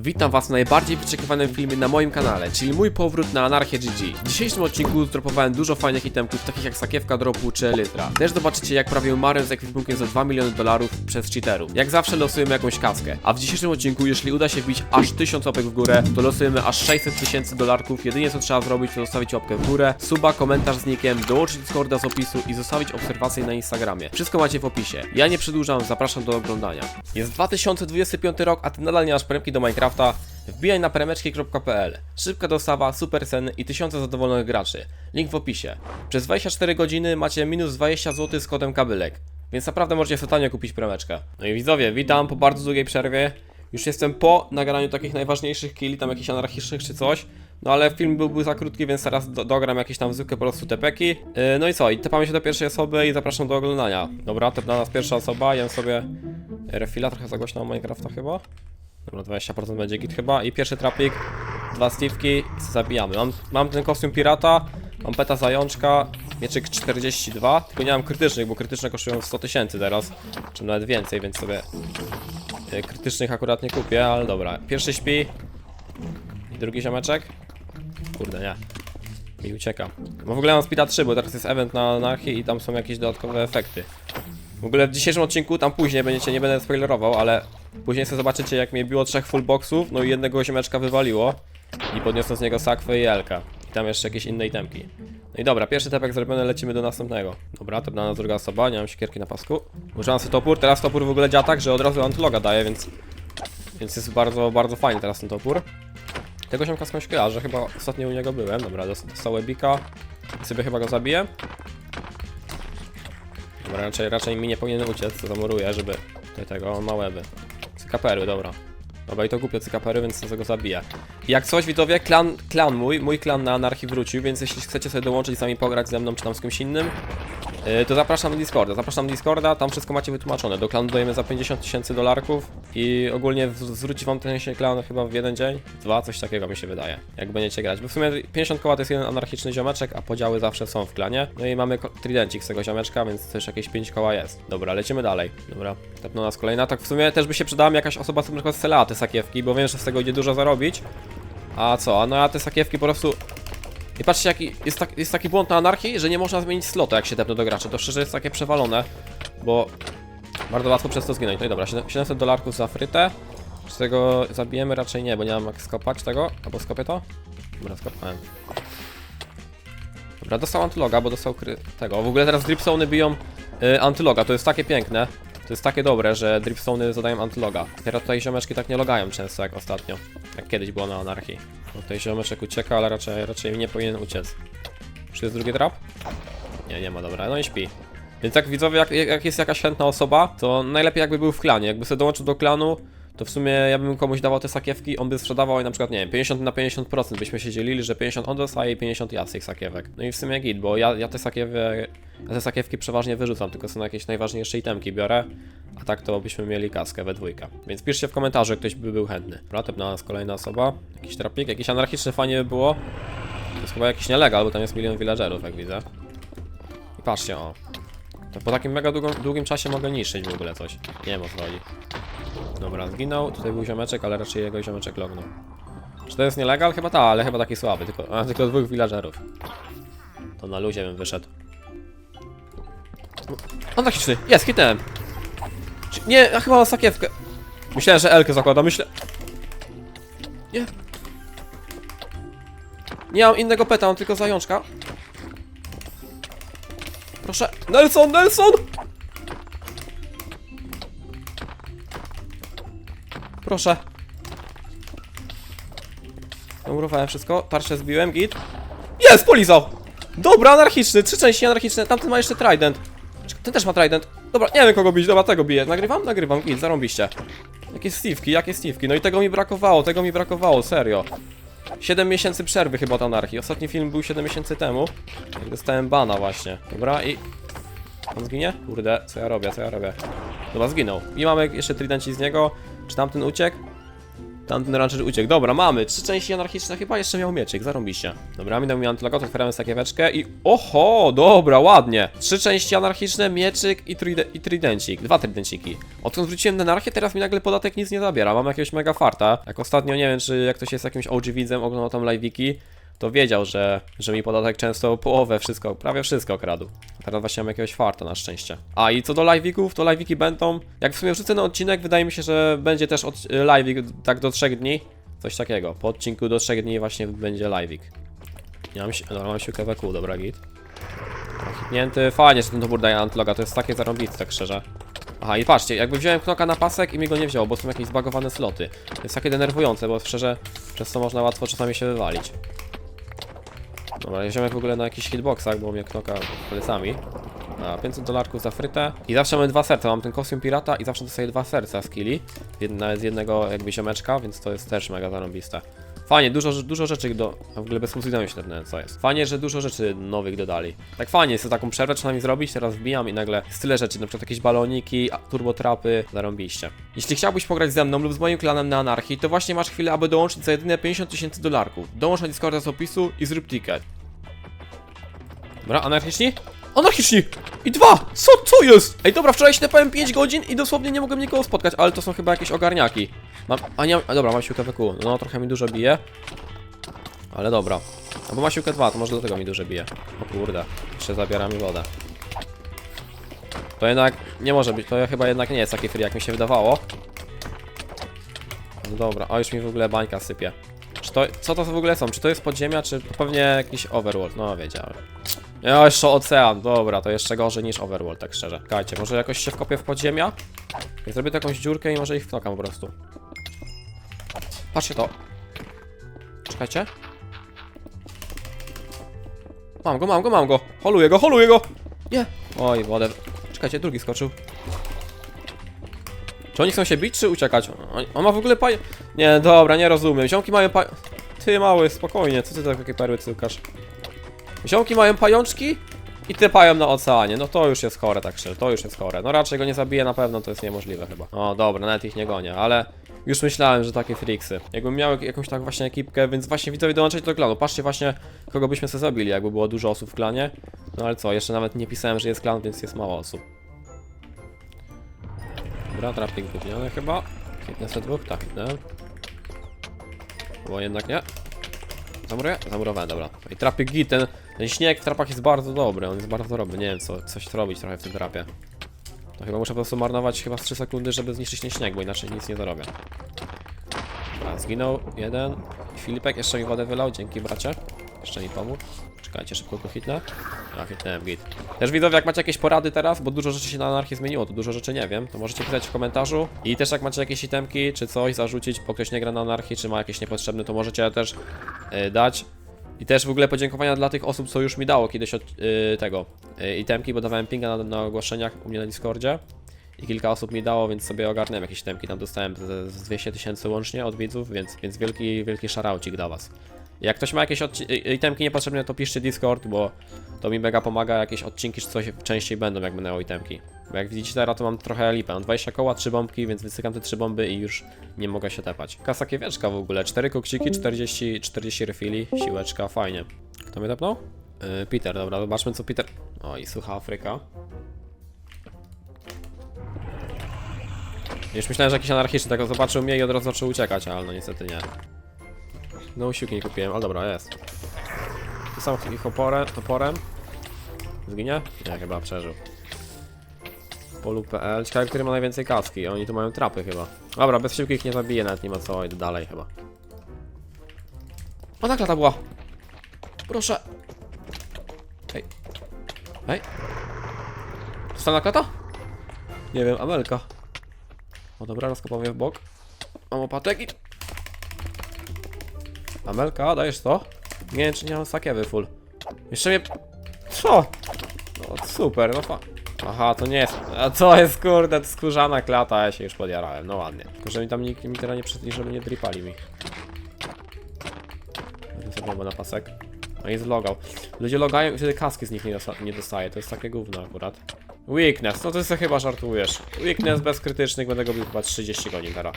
Witam was w najbardziej wyczekiwanym filmie na moim kanale, czyli mój powrót na Anarchię GG. W dzisiejszym odcinku zdropowałem dużo fajnych itemków, takich jak sakiewka dropu czy elytra. Też zobaczycie jak prawie umarłem z ekwipunkiem za 2 miliony dolarów przez cheaterów. Jak zawsze losujemy jakąś kaskę. A w dzisiejszym odcinku, jeśli uda się wbić aż 1000 łapek w górę, to losujemy aż 600 tysięcy dolarków. Jedynie co trzeba zrobić to zostawić łapkę w górę, suba, komentarz z nickiem, dołączyć Discorda z opisu i zostawić obserwację na Instagramie. Wszystko macie w opisie. Ja nie przedłużam, zapraszam do oglądania. Jest 2025 rok, a ty nadal nie masz premki do Minecrafta? Wbijaj na premeczki.pl. Szybka dostawa, super ceny i tysiące zadowolonych graczy. Link w opisie. Przez 24 godziny macie minus 20 zł z kodem kabylek. Więc naprawdę możecie sobie tanio kupić premeczkę. No i widzowie, witam po bardzo długiej przerwie. Już jestem po nagraniu takich najważniejszych killi, tam jakichś anarchicznych czy coś. No ale film byłby za krótki, więc teraz do, dogram jakieś tam zwykłe po prostu tepeki. Yy, no i co, i tepamy się do pierwszej osoby i zapraszam do oglądania. Dobra, tep na nas pierwsza osoba, jem sobie refila, trochę za głośno Minecrafta chyba. Dobra, 20% będzie git chyba. I pierwszy trapik, dwa Steve'ki i co zabijamy. Mam, mam ten kostium pirata, mam peta zajączka, mieczyk 42, tylko nie mam krytycznych, bo krytyczne kosztują 100 tysięcy teraz, czy nawet więcej, więc sobie e, krytycznych akurat nie kupię, ale dobra. Pierwszy śpi i drugi ziomeczek. Kurde, nie. Mi ucieka. Bo w ogóle mam Speeda 3, bo teraz jest event na anarchii i tam są jakieś dodatkowe efekty. W ogóle w dzisiejszym odcinku, tam później będziecie, nie będę spoilerował, ale później sobie zobaczycie jak mnie biło trzech full boxów, no i jednego ziomeczka wywaliło i podniosłem z niego sakwę i elkę. I tam jeszcze jakieś inne itemki. No i dobra, pierwszy tepek zrobiony, lecimy do następnego. Dobra, to na nas druga osoba, nie mam siekierki na pasku. Używam sobie topór, teraz topór w ogóle działa tak, że od razu antyloga daje, więc... Więc jest bardzo, bardzo fajny teraz ten topór. Tego ziomka skądś kojarzę, chyba ostatnio u niego byłem. Dobra, dos- dostał webika. I sobie chyba go zabiję. Dobra, raczej, raczej mi nie powinien uciec, to zamuruję, żeby tutaj tego, on ma łeby. Cykapery, dobra. Dobra, i to kupię cykapery, więc to go zabiję. Jak coś, widzowie, klan, klan mój, mój klan na anarchii wrócił, więc jeśli chcecie sobie dołączyć z nami pograć ze mną, czy tam z kimś innym, to zapraszam na Discorda. Zapraszam na Discorda, tam wszystko macie wytłumaczone. Do klanu dajemy za 50 tysięcy dolarków i ogólnie zwróci wam ten się klan chyba w jeden dzień, dwa, coś takiego mi się wydaje, jak będziecie grać. Bo w sumie 50 koła to jest jeden anarchiczny ziomeczek, a podziały zawsze są w klanie. No i mamy tridencik z tego ziomeczka, więc też jakieś 5 koła jest. Dobra, lecimy dalej. Dobra, tepną nas kolejna. Tak w sumie też by się przydała mi jakaś osoba, co na przykład strzela te sakiewki, bo wiem, że z tego idzie dużo zarobić. A co? No ja te sakiewki po prostu i patrzcie, jaki jest, tak, jest taki błąd na anarchii, że nie można zmienić slota, jak się tepnie do graczy. To szczerze jest takie przewalone, bo bardzo łatwo przez to zginąć. No i dobra, 700 dolarków za frytę. Czy tego zabijemy? Raczej nie, bo nie mam jak skopać tego. Albo skopię to? Dobra, skopałem. Dobra, dostał antyloga, bo dostał kry... tego. W ogóle teraz dripstony biją y, antyloga, to jest takie piękne. To jest takie dobre, że dripstony zadają antyloga. Teraz tutaj ziomeczki tak nie logają często jak ostatnio. Jak kiedyś było na anarchii. No tutaj ziomeczek ucieka, ale raczej, raczej nie powinien uciec. Czy jest drugi trap? Nie, nie ma, dobra, no i śpi. Więc jak widzowie, jak, jak jest jakaś chętna osoba, to najlepiej jakby był w klanie. Jakby sobie dołączył do klanu, to w sumie ja bym komuś dawał te sakiewki, on by sprzedawał i na przykład, nie wiem, 50 na 50% byśmy się dzielili, że 50 on dostaje i 50 ja z tych sakiewek. No i w sumie git, bo ja, ja te ja te sakiewki przeważnie wyrzucam, tylko są jakieś najważniejsze itemki biorę, a tak to byśmy mieli kaskę we dwójkę. Więc piszcie w komentarzu, ktoś by był chętny. Dobra, tep na nas kolejna osoba, jakiś trapik, jakiś anarchiczny fajnie by było. To jest chyba jakiś nielegal, bo tam jest milion villagerów, jak widzę. I patrzcie, o. To po takim mega długim, długim czasie mogę niszczyć w ogóle coś. Nie wiem o co chodzi. Dobra, zginął. Tutaj był ziomeczek, ale raczej jego ziomeczek lognął. Czy to jest nielegal? Chyba ta, ale chyba taki słaby. Tylko, a, tylko dwóch villagerów. To na luzie bym wyszedł. Anarchiczny! Jest, hitnąłem! Nie, ja chyba sakiewkę. Myślałem, że Elkę zakłada, myślę... Nie. Nie mam innego peta, mam tylko zajączka. Proszę. Nelson, Nelson! Proszę. Zamurowałem wszystko. Tarczę zbiłem, git. Jest, polizał! Dobra, anarchiczny, trzy części anarchiczne. Tamten ma jeszcze trident. Ten też ma trident. Dobra, nie wiem kogo bić, dobra, tego biję. Nagrywam? Nagrywam, git, zarąbiście. Jakie Steve'ki, jakie Steve'ki. No i tego mi brakowało, tego mi brakowało, serio. 7 miesięcy przerwy chyba od anarchii. Ostatni film był 7 miesięcy temu. Jak dostałem bana właśnie. Dobra i... On zginie? Kurde, co ja robię, co ja robię? Dobra, zginął. I mamy jeszcze tridenci z niego. Czy tamten uciekł? Tamten rancher uciekł. Dobra, mamy. Trzy części anarchiczne, chyba jeszcze miał mieczyk, zarąbiście. Dobra, minął mi antlogot, otwieramy sakieweczkę i... Oho, dobra, ładnie. Trzy części anarchiczne, mieczyk i, tride... i tridencik. Dwa tridenciki. Odkąd wróciłem na anarchię, teraz mi nagle podatek nic nie zabiera. Mam jakiegoś mega farta. Jak ostatnio, nie wiem, czy jak ktoś jest jakimś OG widzem, oglądał tam live'iki, to wiedział, że, że mi podatek często połowę, wszystko, prawie wszystko kradł. Teraz właśnie mam jakiegoś farta na szczęście. A i co do live'ików, to live'iki będą, jak w sumie wrzucę na odcinek, wydaje mi się, że będzie też od, live'ik tak do 3 dni. Coś takiego. Po odcinku do 3 dni właśnie będzie live'ik. Nie mam, si- dobra, mam siłkę WQ, dobra git. Hitnięty, fajnie, że ten dobór daje antloga, to jest takie zarąbiste, tak szczerze. Aha, i patrzcie, jakby wziąłem knoka na pasek i mi go nie wziął, bo są jakieś zbagowane sloty. To jest takie denerwujące, bo szczerze, przez to można łatwo czasami się wywalić. Dobra, wziąłem w ogóle na jakichś hitboxach, bo mnie knoka plecami. A, 500 dolarków za frytę. I zawsze mamy dwa serca, mam ten kostium pirata i zawsze dostaję dwa serca z killi. Jedna z jednego jakby ziomeczka, więc to jest też mega zarąbiste. Fajnie, dużo, dużo rzeczy do... W ogóle bez się tepnąłem, co jest. Fajnie, że dużo rzeczy nowych dodali. Tak fajnie, jest to taką przerwę czasami zrobić, teraz wbijam i nagle jest tyle rzeczy, na przykład jakieś baloniki, turbotrapy, zarąbiście. Jeśli chciałbyś pograć ze mną lub z moim klanem na anarchii, to właśnie masz chwilę, aby dołączyć za jedyne 50 tysięcy dolarków. Dołącz na Discorda z opisu i zrób ticket. Dobra, anarchiczni? Anarchiczni! I dwa! Co, co jest? Ej, dobra, wczoraj się tepałem 5 godzin i dosłownie nie mogłem nikogo spotkać, ale to są chyba jakieś ogarniaki. Mam, a nie, a dobra, mam siłkę WQ. No, trochę mi dużo bije. Ale dobra. Albo ma siłkę 2, to może dlatego mi dużo bije. O kurde, jeszcze zabiera mi wodę. To jednak nie może być, to chyba jednak nie jest taki free, jak mi się wydawało. No dobra, a już mi w ogóle bańka sypie. Czy to, co to w ogóle są? Czy to jest podziemia, czy pewnie jakiś overworld? No, wiedziałem. Ja jeszcze ocean, dobra, to jeszcze gorzej niż overworld, tak szczerze. Kajcie, może jakoś się wkopię w podziemia? I zrobię tu jakąś dziurkę i może ich wknokam po prostu. Patrzcie to. Czekajcie. Mam go, mam go, mam go. Holuję go, holuję go. Nie. Oj, wodę. Czekajcie, drugi skoczył. Czy oni chcą się bić, czy uciekać? On, on ma w ogóle paj... Nie, dobra, nie rozumiem. Ziomki mają paj... Ty mały, spokojnie, co ty takie perły cykasz? Ziomki mają pajączki i typają na oceanie. No to już jest chore, tak szczerze, to już jest chore. No raczej go nie zabije na pewno, to jest niemożliwe chyba. O, dobra, nawet ich nie gonię, ale już myślałem, że takie friksy. Jakbym miał jakąś tak właśnie ekipkę, więc właśnie widzowie dołączać do klanu. Patrzcie właśnie, kogo byśmy sobie zabili, jakby było dużo osób w klanie. No ale co, jeszcze nawet nie pisałem, że jest klan, więc jest mało osób. Dobra, trapik gówniany chyba. Hitnę se dwóch, tak, hitnę. Bo jednak nie. Zamuruję? Zamurowałem, dobra. I trapy git, ten, ten śnieg w trapach jest bardzo dobry, on jest bardzo dobry, nie wiem co, coś zrobić trochę w tym trapie. To chyba muszę po prostu marnować chyba z 3 sekundy, żeby zniszczyć ten śnieg, bo inaczej nic nie zarobię. A, zginął jeden. Filipek jeszcze mi wodę wylał, dzięki bracie. Jeszcze mi pomógł. Czekajcie, szybko go hitnę. A, hitnąłem, git. Też widzowie, jak macie jakieś porady teraz, bo dużo rzeczy się na anarchii zmieniło, to dużo rzeczy nie wiem, to możecie pisać w komentarzu. I też jak macie jakieś itemki, czy coś zarzucić, bo ktoś nie gra na anarchii, czy ma jakieś niepotrzebne, to możecie też y, dać. I też w ogóle podziękowania dla tych osób, co już mi dało kiedyś od y, tego y, itemki, bo dawałem pinga na, na ogłoszeniach u mnie na Discordzie. I kilka osób mi dało, więc sobie ogarnąłem jakieś itemki. Tam dostałem z 200 tysięcy łącznie od widzów, więc, więc wielki, wielki szaraucik dla was. Jak ktoś ma jakieś itemki niepotrzebne, to piszcie Discord, bo to mi mega pomaga. Jakieś odcinki czy coś częściej będą, jak miał itemki. Bo jak widzicie teraz, to mam trochę lipę. Mam 20 koła, 3 bombki, więc wycykam te 3 bomby i już nie mogę się tepać. Kasa kiewieczka w ogóle. 4 koksiki, 40, 40 refili, siłeczka, fajnie. Kto mnie tepnął? Yy, Peter, dobra, zobaczmy co Peter... Oj, sucha Afryka. Już myślałem, że jakiś anarchiczny tego zobaczył mnie i od razu zaczął uciekać, ale no niestety nie. No siłki nie kupiłem, ale dobra, jest. Tu sam ich oporem, toporem. Zginie? Nie, chyba przeżył. Polu.pl, ciekawe, który ma najwięcej kaski. Oni tu mają trapy chyba. Dobra, bez siłki ich nie zabije, nawet nie ma co, idę dalej chyba. O, naklata była! Proszę! Hej. Hej. Dostała naklata? Nie wiem, Amelka. O dobra, rozkopał mnie w bok. Mam opatek i... Amelka, dajesz to? Nie wiem, czy nie mam sakiewy full. Jeszcze mnie... Co? No super, no fa... Aha, to nie jest... A co jest, kurde, to skórzana klata, ja się już podjarałem, no ładnie. Tylko, że mi tam nikt mi teraz nie przytli, żeby nie dripali mi. Wezmę sobie bombę na pasek. No i zlogał. Ludzie logają i wtedy kaski z nich nie, dosta nie dostaje, to jest takie gówno akurat. Weakness, no to ty chyba żartujesz. Weakness bez krytycznych będę go bił chyba 30 godzin teraz.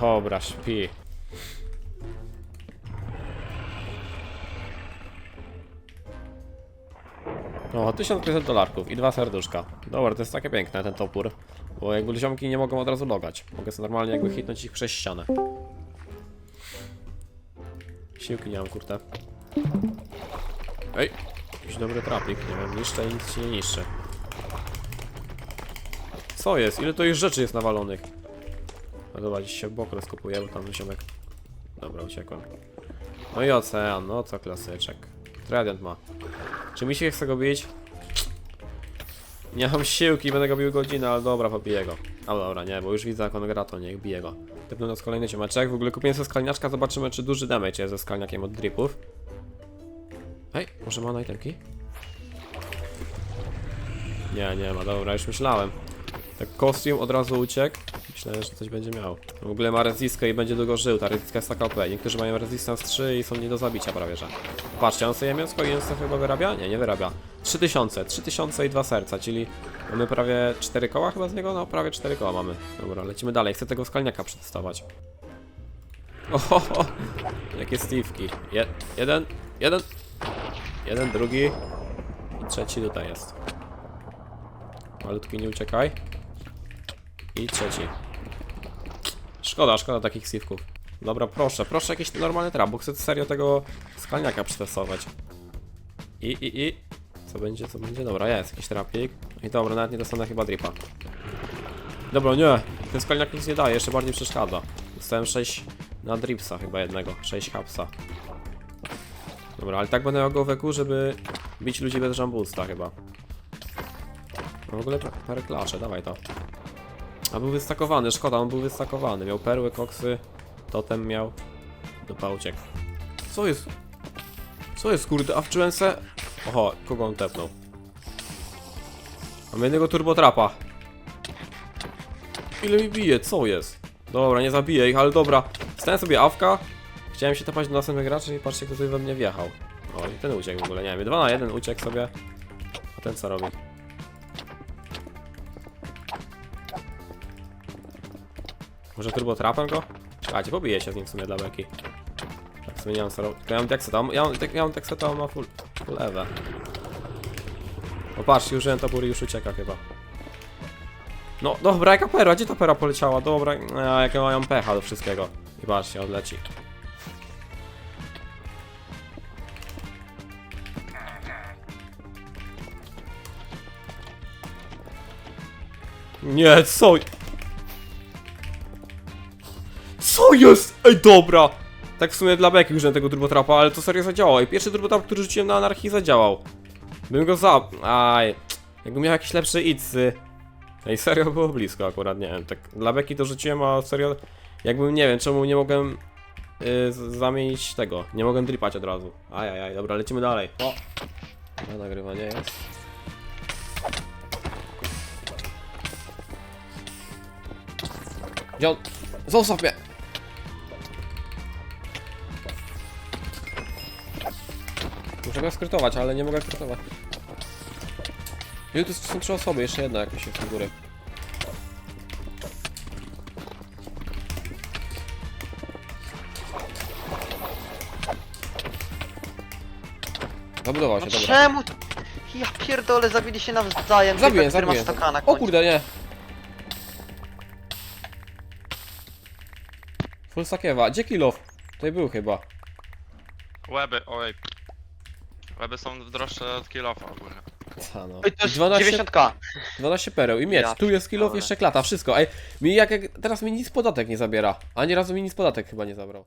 Dobra, śpi. O, 1500 dolarków i dwa serduszka. Dobra, to jest takie piękne ten topór. Bo jakby ziomki nie mogą od razu logać. Mogę sobie normalnie jakby hitnąć ich przez ścianę. Siłki nie mam, kurde. Ej, jakiś dobry trapik, nie wiem, niszczę i nic się nie niszczy. Co jest? Ile to już rzeczy jest nawalonych? Dobra, dziś się w bok rozkopuje, bo tam ziomek... Dobra, uciekłem. No i ocean, no co klasyczek. Trident ma. Czy mi się chce go bić? Nie mam siłki, będę go bił godzinę, ale dobra, pobiję go. A dobra, nie, bo już widzę jak on gra, to niech bije go. Tepnę nas kolejny ciomeczek. W ogóle kupiłem sobie skalniaczka, zobaczymy czy duży damage jest ze skalniakiem od dripów. Hej, może ma itemki? Nie, nie ma, dobra, już myślałem. Tak kostium od razu uciekł. Myślałem, że coś będzie miał. W ogóle ma rezistkę i będzie długo żył, ta rezistka jest taka OP. Niektórzy mają resistance 3 i są nie do zabicia prawie, że. Patrzcie, on sobie mięsko i on sobie chyba wyrabia? Nie, nie wyrabia. 3000, 3000 i dwa serca, czyli mamy prawie 4 koła chyba z niego? No, prawie 4 koła mamy. Dobra, lecimy dalej. Chcę tego skalniaka przetestować. Oho, jakie Steve'ki. Je, jeden, jeden, jeden, drugi i trzeci tutaj jest. Malutki, nie uciekaj. I trzeci. Szkoda, szkoda takich Steve'ków. Dobra, proszę, proszę jakiś normalny trap, bo chcę serio tego skalniaka przetestować. I, i, i. Co będzie, co będzie? Dobra, jest jakiś trapik. I dobra, nawet nie dostanę chyba dripa. Dobra, nie. Ten skalniak nic nie daje, jeszcze bardziej przeszkadza. Dostałem 6 na dripsa chyba jednego. 6 hapsa. Dobra, ale tak będę go w EQ, żeby bić ludzi bez jumbusta chyba. No w ogóle pa- parę klasze, dawaj to. A był wystakowany, szkoda, on był wystakowany. Miał perły, koksy, totem miał. Dupa uciekł. Co jest? Co jest kurde, a wczułem se... Oho, kogo on tepnął? Mam jednego turbotrapa. Ile mi bije, co jest? Dobra, nie zabiję ich, ale dobra. Stałem sobie awka. Chciałem się tepać do następnych graczy i patrzcie, kto tutaj we mnie wjechał. O, i ten uciekł w ogóle, nie wiem, 2 na 1 uciekł sobie. A ten co robi? Może turbotrapem go? Czekajcie, pobiję się z nim w sumie dla beki. Tak w sumie nie mam. Tylko Ja mam tekstę, tam, ja mam, ja mam to on ma full, full ewe. O patrz, użyłem i już ucieka chyba. No dobra, jaka pera, gdzie ta pera poleciała? Dobra, a, jakie mają pecha do wszystkiego. I patrzcie, odleci. Nie, co? Co jest? Ej, dobra! Tak w sumie dla beki użyłem tego turbotrapa, ale to serio zadziałało. I pierwszy turbotrap, który rzuciłem na anarchii zadziałał. Bym go za... Aj... Jakbym miał jakieś lepsze icy. Ej, serio było blisko akurat, nie wiem, tak dla beki to rzuciłem, a serio... Jakbym, nie wiem, czemu nie mogłem... Yy, zamienić tego, nie mogłem dripać od razu. Ajajaj, dobra, lecimy dalej. O! No, nagrywanie jest. On? Zostaw mnie! Muszę go skrytować, ale nie mogę skrytować. Ile to są trzy osoby, jeszcze jedna jakaś jest u góry. Zabudował się, No dobra. czemu? Ja pierdolę, zabili się nawzajem. Zabiję, który ma zabiję. staka na O końcu. kurde, nie. Full sakiewa. Gdzie kill off? Tutaj był chyba. Łeby, oj. Łeby są droższe od kilofa ogólnie. Ta no. Oj, to jest 12, 90k. 12 pereł i miecz. Ja tu jest kill off, pierdolę. jeszcze klata, wszystko. Ej, mi jak, jak teraz mi nic podatek nie zabiera. Ani razu mi nic podatek chyba nie zabrał.